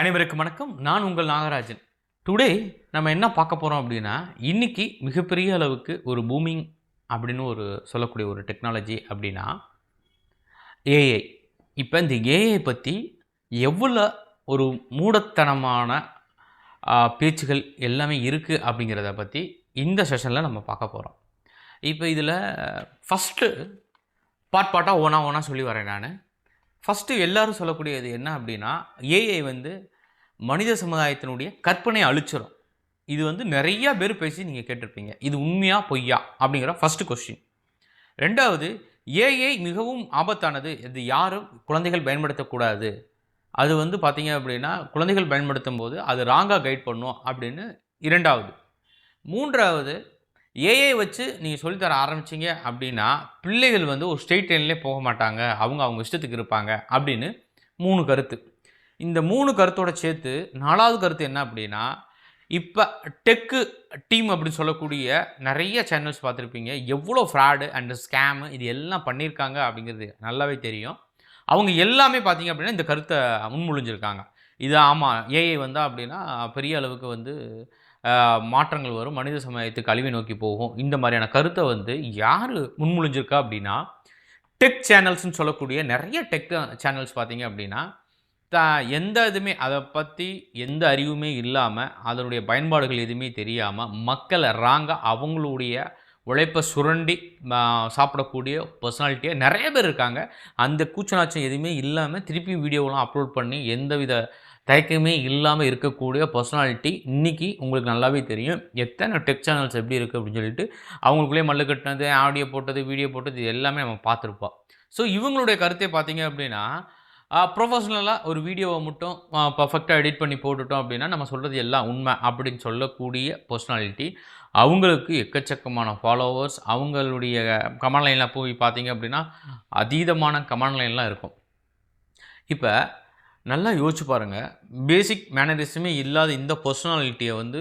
அனைவருக்கும் வணக்கம். நான் உங்கள் நாகராஜன். டுடே நம்ம என்ன பார்க்க போகிறோம் அப்படின்னா இன்னைக்கு மிகப்பெரிய அளவுக்கு ஒரு பூமிங் அப்படின்னு ஒரு சொல்லக்கூடிய ஒரு டெக்னாலஜி அப்படின்னா ஏஐ இப்போ இந்த ஏஐ பற்றி எவ்வளோ ஒரு மூடத்தனமான பேச்சுகள் எல்லாமே இருக்குது அப்படிங்கிறத பற்றி இந்த செஷனில் நம்ம பார்க்க போகிறோம் இப்போ இதில் ஃபஸ்ட்டு பார்ட் பார்ட்டாக ஒன்றா ஒன்றா சொல்லி வரேன் நான். ஃபஸ்ட்டு எல்லாரும் சொல்லக்கூடியது என்ன அப்படின்னா ஏஐ வந்து மனித சமுதாயத்தினுடைய கற்பனை அழிச்சிடும் இது வந்து நிறையா பேர் பேசி நீங்கள் கேட்டிருப்பீங்க. இது உண்மையா பொய்யா? அப்படிங்கிற ஃபஸ்ட்டு கொஸ்டின் ரெண்டாவது ஏஐ மிகவும் ஆபத்தானது. இது யாரும் குழந்தைகள் பயன்படுத்தக்கூடாது. அது வந்து பார்த்தீங்க அப்படின்னா குழந்தைகள் பயன்படுத்தும் போது அது ராங்காக கைட் பண்ணும் அப்படின்னு இரண்டாவது. மூன்றாவது ஏஐ வச்சு நீங்கள் சொல்லித்தர ஆரம்பிச்சிங்க அப்படின்னா பிள்ளைகள் வந்து ஒரு ஸ்ட்ரெயிட் லைன்லேயே போக மாட்டாங்க. அவங்க அவங்க இஷ்டத்துக்கு இருப்பாங்க அப்படின்னு மூணு கருத்து. இந்த மூணு கருத்தோட சேர்த்து நாலாவது கருத்து என்ன அப்படின்னா இப்போ டெக்கு டீம் அப்படின்னு சொல்லக்கூடிய நிறைய சேனல்ஸ் பார்த்துருப்பீங்க. எவ்வளோ ஃப்ராடு அண்ட் ஸ்கேமு இது எல்லாம் பண்ணியிருக்காங்க அப்படிங்கிறது நல்லாவே தெரியும். அவங்க எல்லாமே பார்த்தீங்க அப்படின்னா இந்த கருத்தை முன்மொழிஞ்சிருக்காங்க. இது ஆமாம் ஏஐ வந்தால் அப்படின்னா பெரிய அளவுக்கு வந்து மாற்றங்கள் வரும். மனித சமுதாயத்துக்கு அழிவை நோக்கி போகும். இந்த மாதிரியான கருத்தை வந்து யார் முன்மொழிஞ்சிருக்கா அப்படின்னா டெக் சேனல்ஸ்னு சொல்லக்கூடிய நிறைய டெக் சேனல்ஸ் பார்த்தீங்க அப்படின்னா த எந்த இதுவுமே அதை பற்றி எந்த அறிவுமே இல்லாமல் அதனுடைய பயன்பாடுகள் எதுவுமே தெரியாமல் மக்களை ராங்காக அவங்களுடைய உழைப்பை சுரண்டி சாப்பிடக்கூடிய பர்சனாலிட்டியாக நிறைய பேர் இருக்காங்க. அந்த கூச்சநாச்சம் எதுவுமே இல்லாமல் திருப்பி வீடியோவெலாம் அப்லோட் பண்ணி எந்தவித தயக்கமே இல்லாமல் இருக்கக்கூடிய பர்சனாலிட்டி இன்றைக்கி உங்களுக்கு நல்லாவே தெரியும். எத்தனை டெக் சேனல்ஸ் எப்படி இருக்குது அப்படின்னு சொல்லிட்டு அவங்களுக்குள்ளே மல்லு கட்டினது ஆடியோ போட்டது வீடியோ போட்டது இது எல்லாமே நம்ம பார்த்துருப்போம் ஸோ இவங்களுடைய கருத்தை பார்த்தீங்க அப்படின்னா ப்ரொஃபஷ்னலாக ஒரு வீடியோவை மட்டும் பர்ஃபெக்டாக எடிட் பண்ணி போட்டுட்டோம் அப்படின்னா நம்ம சொல்கிறது எல்லாம் உண்மை அப்படின்னு சொல்லக்கூடிய பர்சனாலிட்டி அவங்களுக்கு எக்கச்சக்கமான ஃபாலோவர்ஸ் அவங்களுடைய கமெண்ட் லைனில் போய் பார்த்தீங்க அப்படின்னா அதீதமான கமெண்ட் லைன்லாம் இருக்கும். இப்போ நல்லா யோசிச்சு பாருங்கள் பேசிக் மேனரிசமே இல்லாத இந்த பர்சனாலிட்டியை வந்து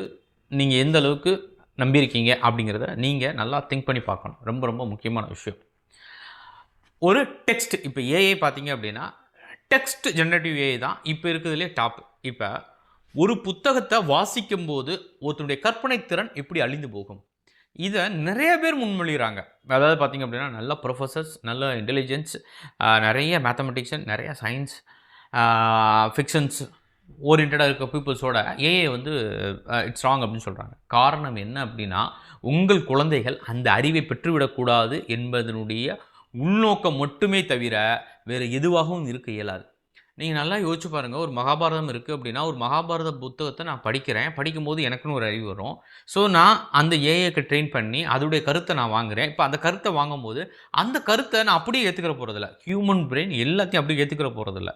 நீங்கள் எந்த அளவுக்கு நம்பியிருக்கீங்க அப்படிங்கிறத நீங்கள் நல்லா திங்க் பண்ணி பார்க்கணும். ரொம்ப ரொம்ப முக்கியமான விஷயம். ஒரு டெக்ஸ்ட் இப்போ ஏஐ பார்த்தீங்க அப்படின்னா டெக்ஸ்ட் ஜென்ரேட்டிவ் ஏஐ தான். இப்போ இருக்கிறதுலே டாப் இப்போ ஒரு புத்தகத்தை வாசிக்கும்போது ஒருத்தனுடைய கற்பனை திறன் எப்படி அழிந்து போகும்? இதை நிறைய பேர் முன்மொழிகிறாங்க. அதாவது பார்த்தீங்க அப்படின்னா நல்ல ப்ரொஃபஸர்ஸ் நல்ல இன்டெலிஜென்ஸ் நிறைய மேத்தமெட்டிக்ஷன் நிறைய சயின்ஸ் ஃபிக்ஷன்ஸ் ஓரியன்டாக இருக்க பீப்புள்ஸோட ஏஐ வந்து இட்ஸ் ராங் அப்படின்னு சொல்கிறாங்க காரணம் என்ன அப்படின்னா உங்கள் குழந்தைகள் அந்த அறிவை பெற்றுவிடக்கூடாது என்பதனுடைய உள்நோக்கம் மட்டுமே தவிர வேறு எதுவாகவும் இருக்க இயலாது. நீங்கள் நல்லா யோசிச்சு பாருங்கள் ஒரு மகாபாரதம் இருக்குது அப்படின்னா ஒரு மகாபாரத புத்தகத்தை நான் படிக்கிறேன். படிக்கும்போது எனக்குன்னு ஒரு அறிவு வரும். ஸோ நான் அந்த ஏஐக்கு ட்ரெயின் பண்ணி அதோடைய கருத்தை நான் வாங்குறேன். இப்போ அந்த கருத்தை வாங்கும்போது அந்த கருத்தை நான் அப்படியே ஏற்றுக்கிற போகிறதில்ல ஹியூமன் பிரெயின் எல்லாத்தையும் அப்படியே ஏற்றுக்கிற போகிறதில்ல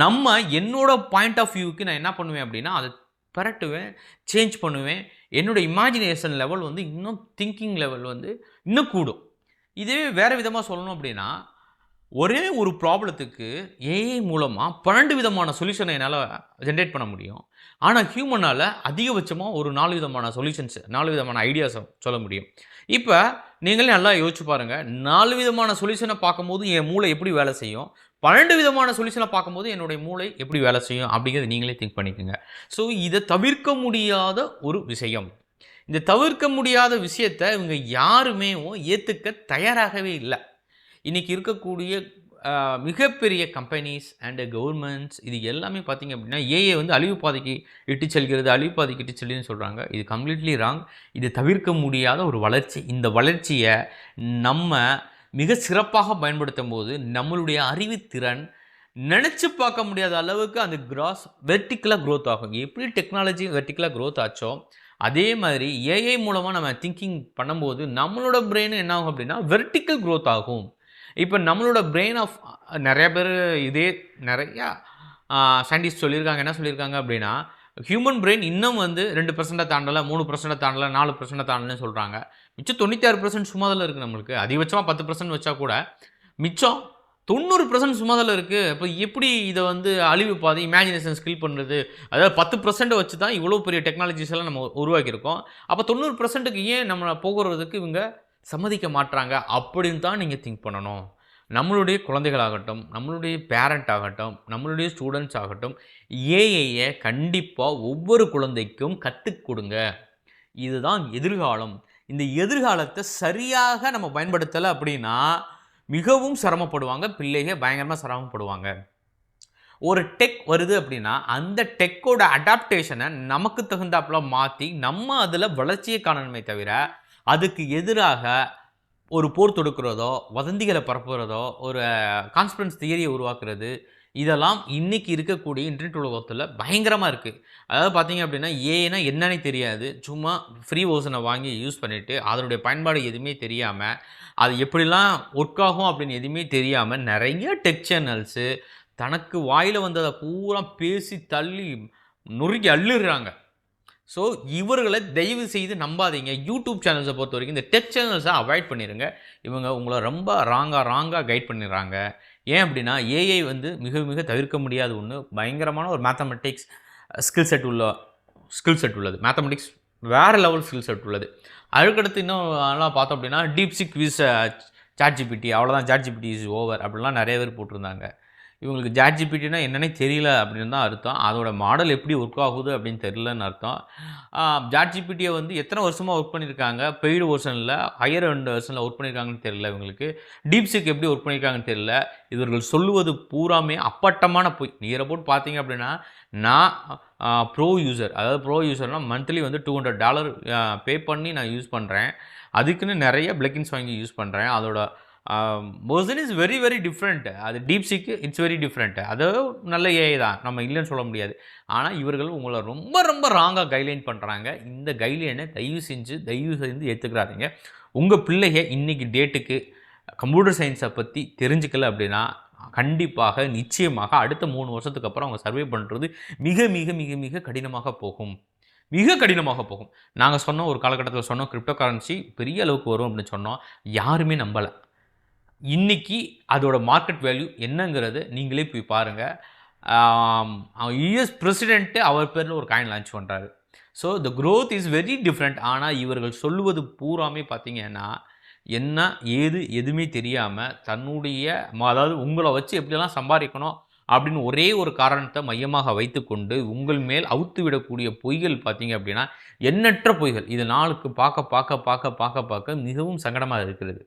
நம்ம என்னோட பாயிண்ட் ஆஃப் வியூக்கு நான் என்ன பண்ணுவேன் அப்படின்னா அதை பரட்டுவேன் சேஞ்ச் பண்ணுவேன். என்னோடய இமேஜினேஷன் லெவல் வந்து இன்னும் திங்கிங் லெவல் வந்து இன்னும் கூடும். இதே வேறு விதமாக சொல்லணும் அப்படின்னா ஒரே ஒரு ப்ராப்ளத்துக்கு ஏஐ மூலமாக பன்னெண்டு விதமான சொல்யூஷனை என்னால் ஜென்ரேட் பண்ண முடியும். ஆனால் ஹியூமனால் அதிகபட்சமாக ஒரு நாலு விதமான சொல்யூஷன்ஸ் நாலு விதமான ஐடியாஸை சொல்ல முடியும். இப்போ நீங்களே நல்லா யோசிச்சு பாருங்கள் நாலு விதமான சொல்யூஷனை பார்க்கும்போது என் மூளை எப்படி வேலை செய்யும்? பன்னெண்டு விதமான சொல்யூஷனை பார்க்கும்போது என்னுடைய மூளை எப்படி வேலை செய்யும் அப்படிங்கிறது நீங்களே திங்க் பண்ணிக்கோங்க. ஸோ இதை தவிர்க்க முடியாத ஒரு விஷயம். இந்த தவிர்க்க முடியாத விஷயத்தை இவங்க யாருமே ஏற்றுக்க தயாராகவே இல்லை. இன்றைக்கி இருக்கக்கூடிய மிகப்பெரிய கம்பெனிஸ் அண்டு கவர்மெண்ட்ஸ் இது எல்லாமே பார்த்தீங்க அப்படின்னா ஏஏ வந்து அழிவு பாதைக்கு இட்டு செல்கிறது அழிவு பாதைக்கு இட்டு செல்லுதுன்னு சொல்கிறாங்க இது கம்ப்ளீட்லி ராங் இது தவிர்க்க முடியாத ஒரு வளர்ச்சி. இந்த வளர்ச்சியை நம்ம மிக சிறப்பாக பயன்படுத்தும் போது நம்மளுடைய அறிவுத்திறன் நினச்சி பார்க்க முடியாத அளவுக்கு அந்த கிராஸ் வெர்டிக்கலாக க்ரோத் ஆகும் எப்படி டெக்னாலஜி வெர்டிக்கலாக க்ரோத் ஆச்சோ அதே மாதிரி ஏஐ மூலமாக நம்ம திங்கிங் பண்ணும்போது நம்மளோட பிரெயின் என்ன ஆகும் அப்படின்னா வெர்டிக்கல் க்ரோத் ஆகும். இப்போ நம்மளோட பிரெயின் ஆஃப் நிறைய பேர் இதே நிறையா சயின்டிஸ்ட் சொல்லியிருக்காங்க. என்ன சொல்லியிருக்காங்க அப்படின்னா ஹியூமன் பிரெயின் இன்னும் வந்து ரெண்டு பர்சண்ட்டை தாண்டலை மூணு பர்சண்ட்டை தாண்டலை நாலு பர்சண்ட்டை தாண்டலன்னு சொல்கிறாங்க மிச்சம் தொண்ணூற்றி பர்சன்ட் சும்மாதில் இருக்குது நம்மளுக்கு? அதிகபட்சமாக பத்து பர்சன்ட் வச்சா கூட மிச்சம் தொண்ணூறு பர்சன்ட் சும்மாதில் இருக்குது இப்போ எப்படி இதை வந்து அழிவு பாதி இமேஜினேஷன் ஸ்கில் பண்ணுறது அதாவது பத்து பர்சன்ட் வச்சு தான் இவ்வளோ பெரிய டெக்னாலஜிஸ் எல்லாம் நம்ம உருவாக்கியிருக்கோம். அப்போ தொண்ணூறு பர்சன்ட்டுக்கு ஏன் நம்ம போகிறதுக்கு இவங்க சம்மதிக்க மாட்றாங்க? அப்படின்னு தான் நீங்கள் திங்க் பண்ணணும். நம்மளுடைய குழந்தைகளாகட்டும் நம்மளுடைய பேரண்ட் ஆகட்டும் நம்மளுடைய ஸ்டூடெண்ட்ஸ் ஆகட்டும் ஏஐயை கண்டிப்பாக ஒவ்வொரு குழந்தைக்கும் கற்றுக் கொடுங்க. இதுதான் எதிர்காலம். இந்த எதிர்காலத்தை சரியாக நம்ம பயன்படுத்தலை அப்படின்னா மிகவும் சிரமப்படுவாங்க பிள்ளைகள் பயங்கரமாக சிரமப்படுவாங்க. ஒரு டெக் வருது அப்படின்னா அந்த டெக்கோட அடாப்டேஷனை நமக்கு தகுந்தாப்புல மாற்றி நம்ம அதில் வளர்ச்சியை காணணுமே தவிர அதுக்கு எதிராக ஒரு போர் தொடுக்கிறதோ வதந்திகளை பரப்புகிறதோ ஒரு கான்ஸ்பிரன்ஸ் தியரியை உருவாக்குறது இதெல்லாம் இன்னைக்கு இருக்கக்கூடிய இன்டர்நெட் உலகத்தில் பயங்கரமாக இருக்குது அதாவது பார்த்தீங்க அப்படின்னா ஏன்னா என்னன்னே தெரியாது. சும்மா ஃப்ரீ ஓசனை வாங்கி யூஸ் பண்ணிவிட்டு அதனுடைய பயன்பாடு எதுவுமே தெரியாமல் அது எப்படிலாம் ஒர்க் ஆகும் அப்படின்னு எதுவுமே தெரியாமல் நிறைய டெக் சேனல்ஸு தனக்கு வாயில் வந்ததை பூரா பேசி தள்ளி நொறுக்கி அள்ளுறாங்க ஸோ இவர்களை தயவு செய்து நம்பாதீங்க. யூடியூப் சேனல்ஸை பொறுத்த வரைக்கும் இந்த டெக் சேனல்ஸை அவாய்ட் பண்ணிடுங்க இவங்க உங்களை ரொம்ப ராங்காக ராங்காக கைட் பண்ணிடுறாங்க. ஏன் அப்படின்னா ஏஐ வந்து மிக மிக தவிர்க்க முடியாத ஒன்று பயங்கரமான ஒரு மேத்தமெட்டிக்ஸ் ஸ்கில் செட் உள்ள ஸ்கில் செட் உள்ளது. மேத்தமெட்டிக்ஸ் வேறு லெவல் ஸ்கில் செட் உள்ளது. அதுக்கடுத்து இன்னும் எல்லாம் பார்த்தோம் அப்படின்னா டீப் சிக் விஸ் சாட் ஜிபிடி அவ்வளோதான் சாட் ஜிபிடி இஸ் ஓவர் அப்படிலாம் நிறைய பேர் போட்டிருந்தாங்க. இவங்களுக்கு ஜாட் ஜிபிடினா என்னன்னே தெரியல அப்படின்னு தான் அர்த்தம். அதோட மாடல் எப்படி ஒர்க் ஆகுது அப்படின்னு தெரியலன்னு அர்த்தம். ஜாட் ஜிபிடியை வந்து எத்தனை வருஷமாக ஒர்க் பண்ணியிருக்காங்க பெய்டு வெர்ஷனில் ஹையர் அண்ட் வெர்ஷனில் ஒர்க் பண்ணியிருக்காங்கன்னு தெரியல இவங்களுக்கு. டீப்சிக் எப்படி ஒர்க் பண்ணியிருக்காங்கன்னு தெரியல. இவர்கள் சொல்லுவது பூராமே அப்பட்டமான பொய். நீரை போட்டு பார்த்தீங்க அப்படின்னா நான் ப்ரோ யூசர் அதாவது ப்ரோ யூசர்னால் மந்த்லி வந்து டூ ஹண்ட்ரட் டாலர் பே பண்ணி நான் யூஸ் பண்ணுறேன் அதுக்குன்னு நிறைய பிளக்கின்ஸ் வாங்கி யூஸ் பண்ணுறேன் அதோட motion is very very different அது டீப்சிக்கு இட்ஸ் வெரி டிஃப்ரெண்ட் அது நல்ல ஏஐ தான். நம்ம இல்லைன்னு சொல்ல முடியாது. ஆனால் இவர்கள் உங்களை ரொம்ப ரொம்ப ராங்காக கைட்லைன் பண்ணுறாங்க இந்த கைட்லைனை தயவு செஞ்சு தயவு செஞ்சு ஏற்றுக்கிறாதீங்க உங்கள் பிள்ளைய இன்றைக்கி டேட்டுக்கு கம்ப்யூட்டர் சயின்ஸை பற்றி தெரிஞ்சுக்கல அப்படின்னா கண்டிப்பாக நிச்சயமாக அடுத்த மூணு வருஷத்துக்கு அப்புறம் அவங்க சர்வே பண்ணுறது மிக மிக மிக மிக கடினமாக போகும். மிக கடினமாக போகும். நாங்கள் சொன்னோம் ஒரு காலகட்டத்தில் சொன்னோம் கிரிப்டோ கரன்சி பெரிய அளவுக்கு வரும் அப்படின்னு சொன்னோம். யாருமே நம்பலை. இன்னைக்கு அதோட மார்க்கெட் வேல்யூ என்னங்கிறது நீங்களே போய் பாருங்கள் யுஎஸ் பிரசிடெண்ட்டு அவர் பேரில் ஒரு காயின் லான்ச் பண்ணுறாரு so the growth is very different ஆனால் இவர்கள் சொல்லுவது பூராமே பார்த்தீங்கன்னா என்ன ஏது எதுவுமே தெரியாமல் தன்னுடைய அதாவது உங்களை வச்சு எப்படியெல்லாம் சம்பாதிக்கணும் அப்படின்னு ஒரே ஒரு காரணத்தை மையமாக வைத்துக்கொண்டு உங்கள் மேல் அவுத்து விடக்கூடிய பொய்கள் பார்த்தீங்க அப்படின்னா எண்ணற்ற பொய்கள். இது நாளுக்கு பார்க்க பார்க்க பார்க்க பார்க்க பார்க்க மிகவும் சங்கடமாக இருக்கிறது.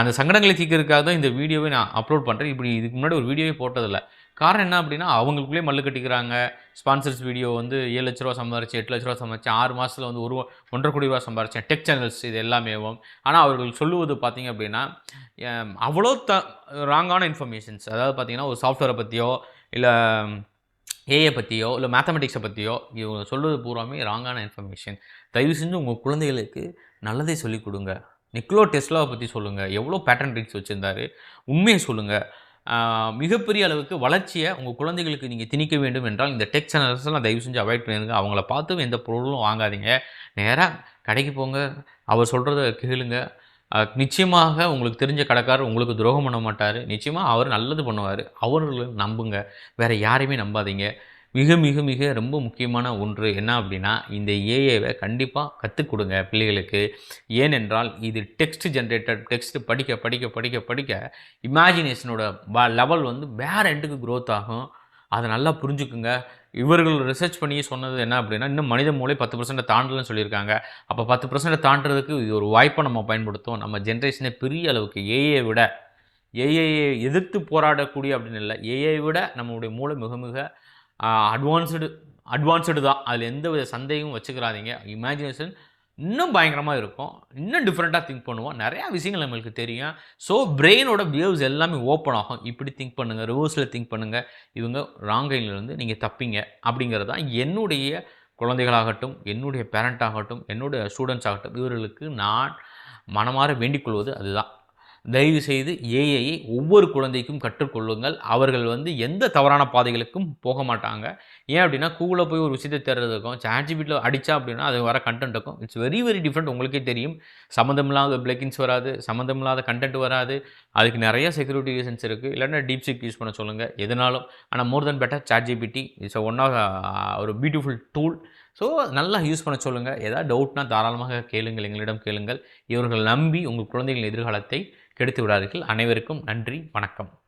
அந்த சங்கடங்களை தீர்க்கறதுக்காக தான் இந்த வீடியோவை நான் அப்லோட் பண்ணுறேன் இப்படி இதுக்கு முன்னாடி ஒரு வீடியோவே போட்டதில்லை. காரணம் என்ன அப்படின்னா அவங்களுக்குள்ளே மல்லு கட்டிக்கிறாங்க. ஸ்பான்சர்ஸ் வீடியோ வந்து ஏழு லட்ச ரூபா சம்பாரிச்சு எட்டு லட்ச ரூபா சம்பாரிச்சேன் ஆறு மாதத்தில் வந்து ஒரு ஒன்றரை கோடி ரூபா சம்பாரிச்சேன். டெக் சேனல்ஸ் இது எல்லாமேவும். ஆனால் அவர்கள் சொல்லுவது பார்த்தீங்க அப்படின்னா அவ்வளோ த ராங்கான இன்ஃபர்மேஷன்ஸ் அதாவது பார்த்தீங்கன்னா ஒரு சாஃப்ட்வேரை பற்றியோ இல்லை ஏஐ பற்றியோ இல்லை மேத்தமெட்டிக்ஸை பற்றியோ இவங்க சொல்வது பூராமே ராங்கான இன்ஃபர்மேஷன் தயவு செஞ்சு உங்கள் குழந்தைகளுக்கு நல்லதை சொல்லிக் கொடுங்க. நிக்லோ டெஸ்லாவை பற்றி சொல்லுங்கள் எவ்வளோ பேட்டன் ரீட்ஸ் வச்சுருந்தாரு? உண்மையை சொல்லுங்கள் மிகப்பெரிய அளவுக்கு வளர்ச்சியை உங்கள் குழந்தைகளுக்கு நீங்கள் திணிக்க வேண்டும் என்றால் இந்த டெக் சேனல்ஸ்லாம் தயவு செஞ்சு அவாய்ட் பண்ணிடுங்க அவங்கள பார்த்து எந்த பொருளும் வாங்காதீங்க. நேராக கடைக்கு போங்க. அவர் சொல்கிறத கேளுங்க. நிச்சயமாக உங்களுக்கு தெரிஞ்ச கடைக்காரர் உங்களுக்கு துரோகம் பண்ண மாட்டார். நிச்சயமாக அவர் நல்லது பண்ணுவார். அவர்களை நம்புங்க. வேறு யாரையுமே நம்பாதீங்க. மிக மிக மிக ரொம்ப முக்கியமான ஒன்று என்ன அப்படின்னா இந்த ஏஏவை கண்டிப்பாக கற்றுக் கொடுங்க பிள்ளைகளுக்கு. ஏனென்றால் இது டெக்ஸ்ட் ஜென்ரேட்டட் டெக்ஸ்ட் படிக்க படிக்க படிக்க படிக்க இமேஜினேஷனோட லெவல் வந்து வேறு எண்டுக்கு க்ரோத் ஆகும். அதை நல்லா புரிஞ்சுக்குங்க. இவர்கள் ரிசர்ச் பண்ணி சொன்னது என்ன அப்படின்னா இன்னும் மனித மூளை பத்து பர்சன்ட் தாண்டலன்னு சொல்லியிருக்காங்க. அப்போ பத்து பர்சன்ட் தாண்டுறதுக்கு இது ஒரு வாய்ப்பை நம்ம பயன்படுத்தும் நம்ம ஜென்ரேஷனை பெரிய அளவுக்கு ஏஏ விட ஏஏஏ எதிர்த்து போராடக்கூடிய அப்படின்னு இல்லை ஏஐ விட நம்மளுடைய மூளை மிக மிக அட்வான்ஸ்டு அட்வான்ஸ்டு தான். அதில் எந்த வித சந்தேகமும் வச்சுக்கிறாதீங்க. இமேஜினேஷன் இன்னும் பயங்கரமாக இருக்கும். இன்னும் டிஃப்ரெண்ட்டாக திங்க் பண்ணுவோம். நிறையா விஷயங்கள் நம்மளுக்கு தெரியும். ஸோ பிரெயினோட வேவ்ஸ் எல்லாமே ஓப்பன் ஆகும். இப்படி திங்க் பண்ணுங்கள் ரிவர்ஸில் திங்க் பண்ணுங்கள் இவங்க ராங்கையிலிருந்து நீங்கள் தப்பிங்க. அப்படிங்கிறது தான் என்னுடைய குழந்தைகளாகட்டும் என்னுடைய பேரண்ட் ஆகட்டும் என்னுடைய ஸ்டூடெண்ட்ஸ் ஆகட்டும் இவர்களுக்கு நான் மனமாற வேண்டிக் கொள்வது அதுதான். தயவு செய்து ஏஐயை ஒவ்வொரு குழந்தைக்கும் கற்றுக்கொள்ளுங்கள். அவர்கள் வந்து எந்த தவறான பாதைகளுக்கும் போக மாட்டாங்க. ஏன் அப்படின்னா கூகுளில் போய் ஒரு விஷயத்தை தேடுறதுக்கும் சாட்ஜிபிட்டில் அடித்தா அப்படின்னா அது வர கண்டென்ட் இருக்கும் இட்ஸ் வெரி வெரி டிஃப்ரெண்ட் உங்களுக்கே தெரியும். சம்மந்தமில்லாத பிளக்கின்ஸ் வராது சம்மந்தமில்லாத கண்டென்ட் வராது. அதுக்கு நிறைய செக்யூரிட்டி ரீசன்ஸ் இருக்குது இல்லைன்னா டீப் சிக் யூஸ் பண்ண சொல்லுங்கள் எதனாலும். ஆனால் more then better ChatGPT it's one of ஒரு பியூட்டிஃபுல் டூல் ஸோ நல்லா யூஸ் பண்ண சொல்லுங்கள் ஏதாவது டவுட்னால் தாராளமாக கேளுங்கள். எங்களிடம் கேளுங்கள். இவர்கள் நம்பி உங்கள் குழந்தைகளின் எதிர்காலத்தை கெடுத்து விடாதீர்கள். அனைவருக்கும் நன்றி. வணக்கம்.